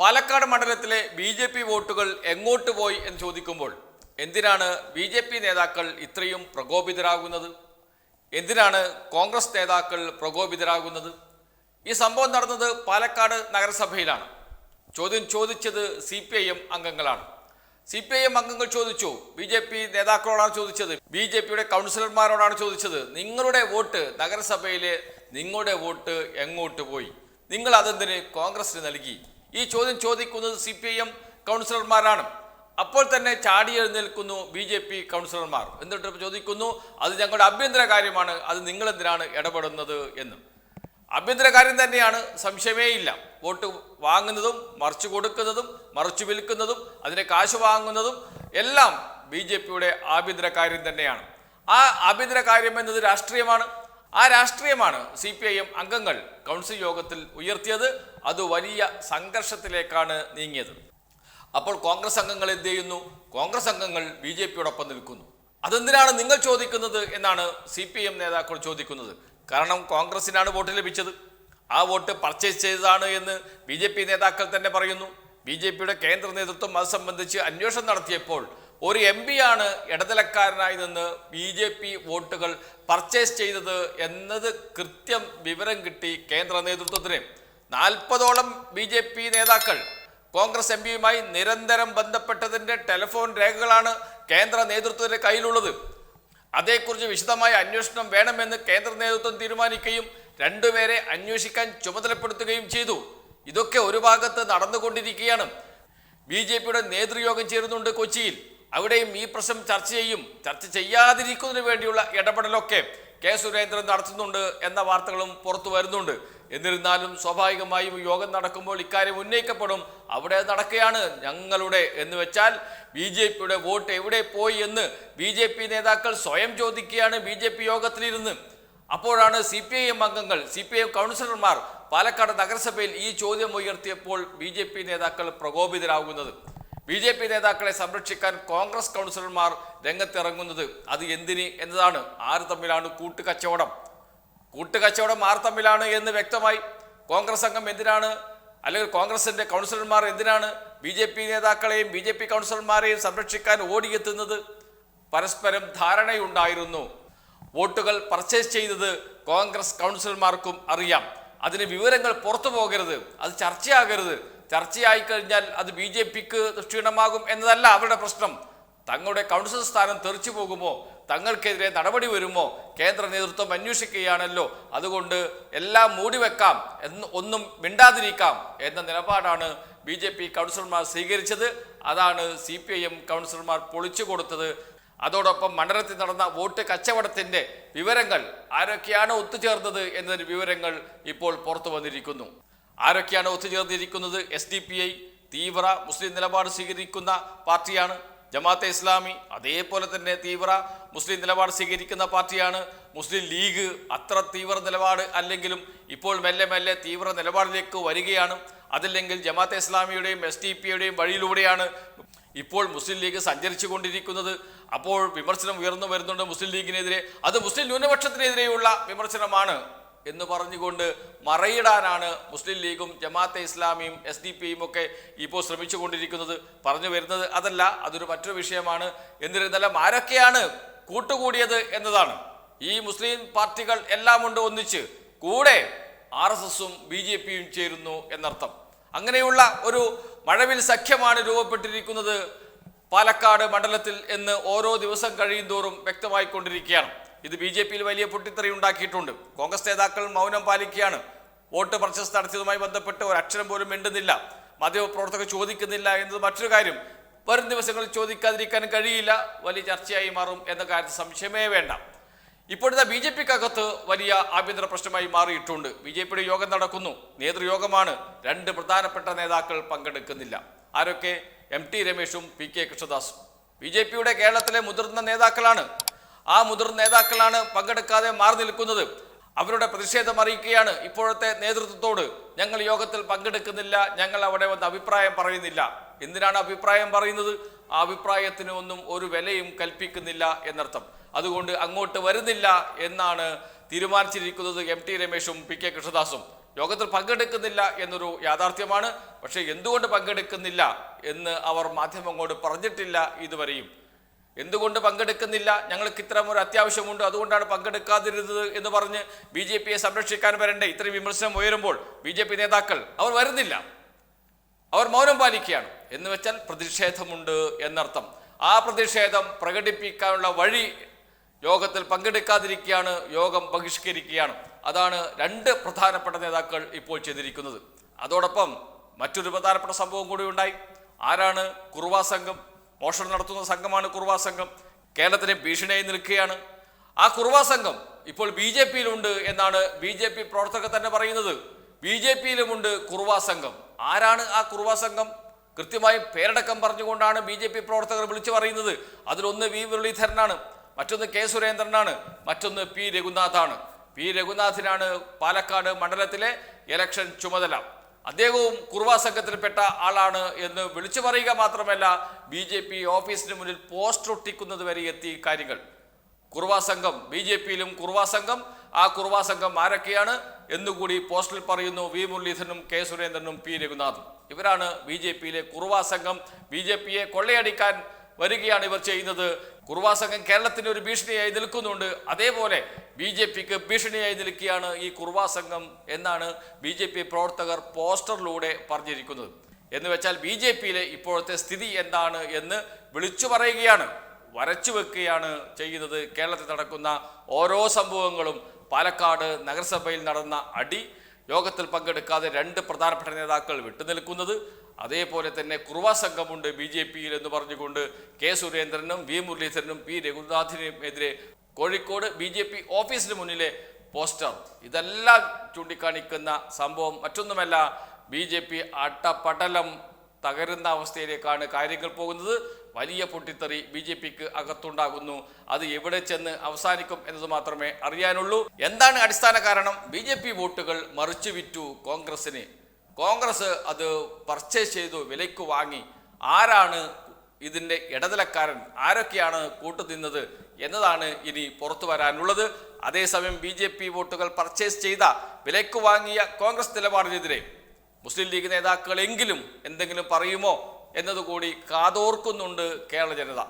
പാലക്കാട് മണ്ഡലത്തിലെ B J P വോട്ടുകൾ എങ്ങോട്ട് പോയി എന്ന് ചോദിക്കുമ്പോൾ എന്തിനാണ് ബി ജെ പി നേതാക്കൾ ഇത്രയും പ്രകോപിതരാകുന്നത്? എന്തിനാണ് കോൺഗ്രസ് നേതാക്കൾ പ്രകോപിതരാകുന്നത്? ഈ സംഭവം നടന്നത് പാലക്കാട് നഗരസഭയിലാണ്. ചോദ്യം ചോദിച്ചത് സി പി ഐ എം അംഗങ്ങളാണ്. സി പി ഐ എം അംഗങ്ങൾ ചോദിച്ചു ബി ജെ പി നേതാക്കളോടാണ് ചോദിച്ചത്? ബി ജെ പിയുടെ കൗൺസിലർമാരോടാണ് ചോദിച്ചത്? നിങ്ങളുടെ വോട്ട് നഗരസഭയിലെ നിങ്ങളുടെ വോട്ട് എങ്ങോട്ട് പോയി? നിങ്ങൾ അതെന്തിന് കോൺഗ്രസിന് നൽകി? ഈ ചോദ്യം ചോദിക്കുന്നത് സി പി ഐ എം കൗൺസിലർമാരാണ്. അപ്പോൾ തന്നെ ചാടി എഴുന്നേൽക്കുന്നു ബി ജെ പി കൗൺസിലർമാർ. എന്നിട്ട് ചോദിക്കുന്നു അത് ഞങ്ങളുടെ ആഭ്യന്തര കാര്യമാണ് അത് നിങ്ങളെന്തിനാണ് ഇടപെടുന്നത് എന്ന്? ആഭ്യന്തര കാര്യം തന്നെയാണ് സംശയമേ ഇല്ല. വോട്ട് വാങ്ങുന്നതും മറിച്ചു കൊടുക്കുന്നതും മറിച്ചു വിൽക്കുന്നതും അതിന് കാശ് വാങ്ങുന്നതും എല്ലാം ബി ജെ പിയുടെ ആഭ്യന്തര കാര്യം തന്നെയാണ്. ആ ആഭ്യന്തര കാര്യം എന്നത് രാഷ്ട്രീയമാണ്. ആ രാഷ്ട്രീയമാണ് സി പി ഐ എം അംഗങ്ങൾ കൗൺസിൽ യോഗത്തിൽ ഉയർത്തിയത്. അത് വലിയ സംഘർഷത്തിലേക്കാണ് നീങ്ങിയത്. അപ്പോൾ കോൺഗ്രസ് അംഗങ്ങൾ എന്ത് ചെയ്യുന്നു? കോൺഗ്രസ് അംഗങ്ങൾ ബി ജെ പിയോടൊപ്പം നിൽക്കുന്നു. അതെന്തിനാണ് നിങ്ങൾ ചോദിക്കുന്നത് എന്നാണ് സി പി എം നേതാക്കൾ ചോദിക്കുന്നത്. കാരണം കോൺഗ്രസിനാണ് വോട്ട് ലഭിച്ചത്. ആ വോട്ട് പർച്ചേസ് ചെയ്തതാണ് എന്ന് ബി ജെ പി നേതാക്കൾ തന്നെ പറയുന്നു. ബി ജെ പിയുടെ കേന്ദ്ര നേതൃത്വം അത് സംബന്ധിച്ച് അന്വേഷണം നടത്തിയപ്പോൾ ഒരു എം ആണ് ഇടതലക്കാരനായി നിന്ന് ബി ജെ പി വോട്ടുകൾ പർച്ചേസ് ചെയ്തത് എന്നത് കൃത്യം വിവരം കിട്ടി കേന്ദ്ര നേതൃത്വത്തിന്. നാൽപ്പതോളം ബി ജെ പി നേതാക്കൾ കോൺഗ്രസ് എം പിയുമായി നിരന്തരം ബന്ധപ്പെട്ടതിന്റെ ടെലിഫോൺ രേഖകളാണ് കേന്ദ്ര നേതൃത്വത്തിന്റെ കയ്യിലുള്ളത്. അതേക്കുറിച്ച് വിശദമായ അന്വേഷണം വേണമെന്ന് കേന്ദ്ര നേതൃത്വം തീരുമാനിക്കുകയും രണ്ടുപേരെ അന്വേഷിക്കാൻ ചുമതലപ്പെടുത്തുകയും ചെയ്തു. ഇതൊക്കെ ഒരു ഭാഗത്ത് നടന്നുകൊണ്ടിരിക്കുകയാണ്. ബി ജെ പിയുടെ നേതൃയോഗം ചേരുന്നുണ്ട് കൊച്ചിയിൽ. അവിടെയും ഈ പ്രശ്നം ചർച്ച ചെയ്യും. ചർച്ച ചെയ്യാതിരിക്കുന്നതിന് വേണ്ടിയുള്ള ഇടപെടലൊക്കെ കെ സുരേന്ദ്രൻ നടത്തുന്നുണ്ട് എന്ന വാർത്തകളും പുറത്തു വരുന്നുണ്ട്. എന്നിരുന്നാലും സ്വാഭാവികമായും യോഗം നടക്കുമ്പോൾ ഇക്കാര്യം ഉന്നയിക്കപ്പെടും. അവിടെ നടക്കുകയാണ് ഞങ്ങളുടെ എന്ന് വെച്ചാൽ ബി ജെ പിയുടെ വോട്ട് എവിടെ പോയി എന്ന് ബി ജെ പി നേതാക്കൾ സ്വയം ചോദിക്കുകയാണ് ബി ജെ പി യോഗത്തിലിരുന്ന്. അപ്പോഴാണ് സി പി ഐ എം അംഗങ്ങൾ സി പി ഐ എം കൗൺസിലർമാർ പാലക്കാട് നഗരസഭയിൽ ഈ ചോദ്യം ഉയർത്തിയപ്പോൾ ബി ജെ പി നേതാക്കൾ പ്രകോപിതരാകുന്നത്. ബി ജെ പി നേതാക്കളെ സംരക്ഷിക്കാൻ കോൺഗ്രസ് കൗൺസിലർമാർ രംഗത്തിറങ്ങുന്നത് അത് എന്തിന് എന്നതാണ് ആര് തമ്മിലാണ് കൂട്ടുകച്ചവടം? കൂട്ടുകച്ചവടം ആർ തമ്മിലാണ് എന്ന് വ്യക്തമായി കോൺഗ്രസ് അംഗം എന്തിനാണ്? അല്ലെങ്കിൽ കോൺഗ്രസിന്റെ കൗൺസിലർമാർ എന്തിനാണ് ബി ജെ പി നേതാക്കളെയും ബി ജെ പി കൗൺസിലർമാരെയും സംരക്ഷിക്കാൻ ഓടിയെത്തുന്നത്? പരസ്പരം ധാരണയുണ്ടായിരുന്നു. വോട്ടുകൾ പർച്ചേസ് ചെയ്തത് കോൺഗ്രസ് കൗൺസിലർമാർക്കും അറിയാം. അതിന് വിവരങ്ങൾ പുറത്തു പോകരുത്. അത് ചർച്ചയാകരുത്. ചർച്ചയായി കഴിഞ്ഞാൽ അത് ബി ജെ പിക്ക് ക്ഷീണമാകും എന്നതല്ല അവരുടെ പ്രശ്നം. തങ്ങളുടെ കൗൺസിൽ സ്ഥാനം തെറിച്ചു പോകുമോ? തങ്ങൾക്കെതിരെ നടപടി വരുമോ? കേന്ദ്ര നേതൃത്വം അന്വേഷിക്കുകയാണല്ലോ. അതുകൊണ്ട് എല്ലാം മൂടിവെക്കാം എന്ന് ഒന്നും മിണ്ടാതിരിക്കാം എന്ന നിലപാടാണ് ബി ജെ പി കൗൺസിലർമാർ സ്വീകരിച്ചത്. അതാണ് സി പി ഐ എം കൗൺസിലർമാർ പൊളിച്ചു കൊടുത്തത്. അതോടൊപ്പം മണ്ഡലത്തിൽ നടന്ന വോട്ട് കച്ചവടത്തിന്റെ വിവരങ്ങൾ ആരൊക്കെയാണ് ഒത്തുചേർന്നത് എന്നതിന് വിവരങ്ങൾ ഇപ്പോൾ പുറത്തു വന്നിരിക്കുന്നു. ആരൊക്കെയാണ് ഒത്തുചേർന്നിരിക്കുന്നത്? എസ് ഡി പി ഐ തീവ്ര മുസ്ലിം നിലപാട് സ്വീകരിക്കുന്ന പാർട്ടിയാണ് ജമാഅത്തെ ഇസ്ലാമി. അതേപോലെ തന്നെ തീവ്ര മുസ്ലിം നിലപാട് സ്വീകരിക്കുന്ന പാർട്ടിയാണ് മുസ്ലിം ലീഗ്. അത്ര തീവ്ര നിലപാട് അല്ലെങ്കിലും ഇപ്പോൾ മെല്ലെ മെല്ലെ തീവ്ര നിലപാടിലേക്ക് വരികയാണ്. അതല്ലെങ്കിൽ ജമാഅത്തെ ഇസ്ലാമിയുടെയും എസ് ഡി പിയുടെയും വഴിയിലൂടെയാണ് ഇപ്പോൾ മുസ്ലിം ലീഗ് സഞ്ചരിച്ചു കൊണ്ടിരിക്കുന്നത് അപ്പോൾ വിമർശനം ഉയർന്നു വരുന്നുണ്ട് മുസ്ലിം ലീഗിനെതിരെ. അത് മുസ്ലിം ന്യൂനപക്ഷത്തിനെതിരെയുള്ള വിമർശനമാണ്. എന്ന് പറഞ്ഞുകൊണ്ട് മറയിടാനാണ് മുസ്ലിം ലീഗും ജമാഅത്തെ ഇസ്ലാമിയും എസ് ഡി പിയും ഒക്കെ ഇപ്പോൾ ശ്രമിച്ചുകൊണ്ടിരിക്കുന്നത്. പറഞ്ഞു വരുന്നത് അതല്ല അതൊരു മറ്റൊരു വിഷയമാണ്. എന്നിരുന്നാലും ആരൊക്കെയാണ് കൂട്ടുകൂടിയത് എന്നതാണ്. ഈ മുസ്ലിം പാർട്ടികൾ എല്ലാം ഉണ്ട് ഒന്നിച്ച്. കൂടെ ആർ എസ് എസും ബി ജെ പിയും ചേരുന്നു എന്നർത്ഥം. അങ്ങനെയുള്ള ഒരു മഴവിൽ സഖ്യമാണ് രൂപപ്പെട്ടിരിക്കുന്നത് പാലക്കാട് മണ്ഡലത്തിൽ എന്ന് ഓരോ ദിവസം കഴിയും തോറും വ്യക്തമായിക്കൊണ്ടിരിക്കുകയാണ്. ഇത് ബി ജെ പിയിൽ വലിയ പൊട്ടിത്തെറി ഉണ്ടാക്കിയിട്ടുണ്ട്. കോൺഗ്രസ് നേതാക്കൾ മൗനം പാലിക്കുകയാണ്. വോട്ട് പർച്ചേസ് നടത്തിയതുമായി ബന്ധപ്പെട്ട് ഒരു അക്ഷരം പോലും മിണ്ടുന്നില്ല. മാധ്യമപ്രവർത്തകർ ചോദിക്കുന്നില്ല എന്നത് മറ്റൊരു കാര്യം. വരും ദിവസങ്ങളിൽ ചോദിക്കാതിരിക്കാൻ കഴിയില്ല. വലിയ ചർച്ചയായി മാറും എന്ന കാര്യത്തിൽ സംശയമേ വേണ്ട. ഇപ്പോഴത്തെ ബി ജെ പിക്കകത്ത് വലിയ ആഭ്യന്തര പ്രശ്നമായി മാറിയിട്ടുണ്ട്. ബി ജെ പിയുടെ യോഗം നടക്കുന്നു. നേതൃയോഗമാണ്. രണ്ട് പ്രധാനപ്പെട്ട നേതാക്കൾ പങ്കെടുക്കുന്നില്ല. ആരൊക്കെ? എം ടി രമേശും പി കെ കൃഷ്ണദാസും. ബി ജെ പിയുടെ കേരളത്തിലെ മുതിർന്ന നേതാക്കളാണ്. ആ മുതിർന്ന നേതാക്കളാണ് പങ്കെടുക്കാതെ മാറി നിൽക്കുന്നത്. അവരുടെ പ്രതിഷേധം അറിയിക്കുകയാണ് ഇപ്പോഴത്തെ നേതൃത്വത്തോട്. ഞങ്ങൾ യോഗത്തിൽ പങ്കെടുക്കുന്നില്ല ഞങ്ങൾ അവിടെ വന്ന് അഭിപ്രായം പറയുന്നില്ല. എന്തിനാണ് അഭിപ്രായം പറയുന്നത്? ആ അഭിപ്രായത്തിന് ഒന്നും ഒരു വിലയും കൽപ്പിക്കുന്നില്ല എന്നർത്ഥം. അതുകൊണ്ട് അങ്ങോട്ട് വരുന്നില്ല എന്നാണ് തീരുമാനിച്ചിരിക്കുന്നത് എം ടി രമേശും പി കെ കൃഷ്ണദാസും. യോഗത്തിൽ പങ്കെടുക്കുന്നില്ല എന്നൊരു യാഥാർത്ഥ്യമാണ്. പക്ഷേ എന്തുകൊണ്ട് പങ്കെടുക്കുന്നില്ല എന്ന് അവർ മാധ്യമങ്ങളോട് പറഞ്ഞിട്ടില്ല ഇതുവരെയും. എന്തുകൊണ്ട് പങ്കെടുക്കുന്നില്ല? ഞങ്ങൾക്ക് ഇത്തരം ഒരു അത്യാവശ്യമുണ്ട്. അതുകൊണ്ടാണ് പങ്കെടുക്കാതിരുന്നത് എന്ന് പറഞ്ഞ് ബി ജെ പിയെ സംരക്ഷിക്കാൻ വരണ്ടേ? ഇത്രയും വിമർശനം ഉയരുമ്പോൾ ബി ജെ പി നേതാക്കൾ അവർ വരുന്നില്ല. അവർ മൗനം പാലിക്കുകയാണ്. എന്ന് വെച്ചാൽ പ്രതിഷേധമുണ്ട് എന്നർത്ഥം. ആ പ്രതിഷേധം പ്രകടിപ്പിക്കാനുള്ള വഴി യോഗത്തിൽ പങ്കെടുക്കാതിരിക്കുകയാണ് യോഗം ബഹിഷ്കരിക്കുകയാണ്. അതാണ് രണ്ട് പ്രധാനപ്പെട്ട നേതാക്കൾ ഇപ്പോൾ ചെയ്തിരിക്കുന്നത്. അതോടൊപ്പം മറ്റൊരു പ്രധാനപ്പെട്ട സംഭവം കൂടി ഉണ്ടായി. ആരാണ് കുറുവാ സംഘം? മോഷണം നടത്തുന്ന സംഘമാണ് കുർവാ സംഘം. കേരളത്തിന് ഭീഷണിയായി നിൽക്കുകയാണ്. ആ കുർവാ സംഘം ഇപ്പോൾ ബി ജെ പിയിലുണ്ട് എന്നാണ് ബി ജെ പി പ്രവർത്തകർ തന്നെ പറയുന്നത്. ബി ജെ പിയിലുമുണ്ട് കുർവാ സംഘം. ആരാണ് ആ കുർവാ സംഘം? കൃത്യമായും പേരടക്കം പറഞ്ഞുകൊണ്ടാണ് ബി ജെ പി പ്രവർത്തകർ വിളിച്ചു പറയുന്നത്. അതിലൊന്ന് വി മുരളീധരനാണ് മറ്റൊന്ന് കെ സുരേന്ദ്രനാണ് മറ്റൊന്ന് പി രഘുനാഥാണ്. പി രഘുനാഥിനാണ് പാലക്കാട് മണ്ഡലത്തിലെ ഇലക്ഷൻ ചുമതല. അദ്ദേഹവും കുർവാ സംഘത്തിൽപ്പെട്ട ആളാണ് എന്ന് വിളിച്ചു പറയുക മാത്രമല്ല ബി ജെ പി ഓഫീസിന് മുന്നിൽ പോസ്റ്റർ ഒട്ടിക്കുന്നത് വരെ എത്തി കാര്യങ്ങൾ. കുർവാ സംഘം ബി ജെ പിയിലും കുറുവാ സംഘം ആ കുർവാ സംഘം ആരൊക്കെയാണ് എന്നുകൂടി പോസ്റ്ററിൽ പറയുന്നു വി മുരളീധരനും കെ സുരേന്ദ്രനും പി രഘുനാഥും. ഇവരാണ് ബി ജെ പിയിലെ കുറുവാ സംഘം. ബി ജെ പിയെ കൊള്ളയടിക്കാൻ വരികയാണ് ഇവർ ചെയ്യുന്നത്. കുർവാ സംഘം കേരളത്തിന് ഒരു ഭീഷണിയായി നിൽക്കുന്നുണ്ട്. അതേപോലെ ബി ജെ പിക്ക് ഭീഷണിയായി നിൽക്കുകയാണ് ഈ കുർവാ സംഘം എന്നാണ് ബി ജെ പി പ്രവർത്തകർ പോസ്റ്ററിലൂടെ പറഞ്ഞിരിക്കുന്നത്. എന്ന് വെച്ചാൽ ബി ജെ പിയിലെ ഇപ്പോഴത്തെ സ്ഥിതി എന്താണ് എന്ന് വിളിച്ചു പറയുകയാണ്. വരച്ചു വെക്കുകയാണ് ചെയ്യുന്നത്. കേരളത്തിൽ നടക്കുന്ന ഓരോ സംഭവങ്ങളും പാലക്കാട് നഗരസഭയിൽ നടന്ന അടി യോഗത്തിൽ പങ്കെടുക്കാതെ രണ്ട് പ്രധാനപ്പെട്ട നേതാക്കൾ വിട്ടുനിൽക്കുന്നത് അതേപോലെ തന്നെ കുറുവ സംഘമുണ്ട് ബി ജെ പിയിൽ എന്ന് പറഞ്ഞുകൊണ്ട് കെ സുരേന്ദ്രനും വി മുരളീധരനും പി രഘുനാഥിനും എതിരെ കോഴിക്കോട് ബി ജെ പി ഓഫീസിന് മുന്നിലെ പോസ്റ്റർ. ഇതെല്ലാം ചൂണ്ടിക്കാണിക്കുന്ന സംഭവം മറ്റൊന്നുമല്ല ബി ജെ പി അട്ടപടലം തകരുന്ന അവസ്ഥയിലേക്കാണ് കാര്യങ്ങൾ പോകുന്നത്. വലിയ പൊട്ടിത്തെറി ബി ജെ പിക്ക് അകത്തുണ്ടാകുന്നു. അത് എവിടെ ചെന്ന് അവസാനിക്കും എന്നത് മാത്രമേ അറിയാനുള്ളൂ. എന്താണ് അടിസ്ഥാന കാരണം? ബി ജെ പി വോട്ടുകൾ മറിച്ചു വിറ്റു കോൺഗ്രസിന് കോൺഗ്രസ് അത് പർച്ചേസ് ചെയ്തു വിലയ്ക്ക് വാങ്ങി. ആരാണ് ഇതിന്റെ ഇടനിലക്കാരൻ? ആരൊക്കെയാണ് കൂട്ടുനിന്നത് എന്നതാണ് ഇനി പുറത്തു വരാനുള്ളത്. അതേസമയം ബി ജെ പി വോട്ടുകൾ പർച്ചേസ് ചെയ്ത വിലയ്ക്ക് വാങ്ങിയ കോൺഗ്രസ് നിലപാടിനെതിരെ മുസ്ലിം ലീഗ് നേതാക്കളെങ്കിലും എന്തെങ്കിലും പറയുമോ എന്നതുകൂടി കാതോർക്കുന്നുണ്ട് കേരള ജനത.